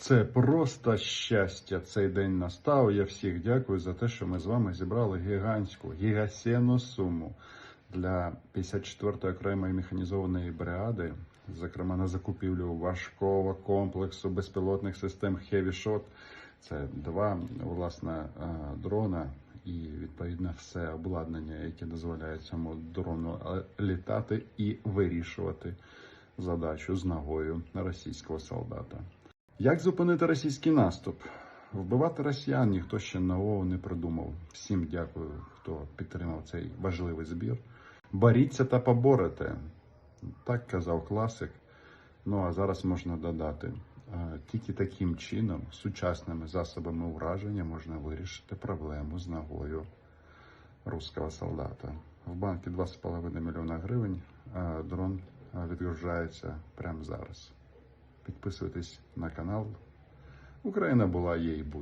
Це просто щастя. Цей день настав. Я всіх дякую за те, що ми з вами зібрали гігантську, гігасєнну суму для 54-ї окремої механізованої бригади, зокрема на закупівлю важкого комплексу безпілотних систем Heavy Shot. Це два власне е, дрона і відповідно все обладнання, яке дозволяє цьому дрону е, літати і вирішувати задачу з ногою російського солдата. Як зупинити російський наступ? Вбивати росіян ніхто ще нового не придумав. Всім дякую, хто підтримав цей важливий збір. Боріться та поборете. Так казав класик. Ну а зараз можна додати. Тільки таким чином, сучасними засобами ураження, можна вирішити проблему з ногою руського солдата. В банки 2,5 мільйона гривень. Дрон відгружається прямо зараз. Підписуйтесь на канал. Україна була є і буде.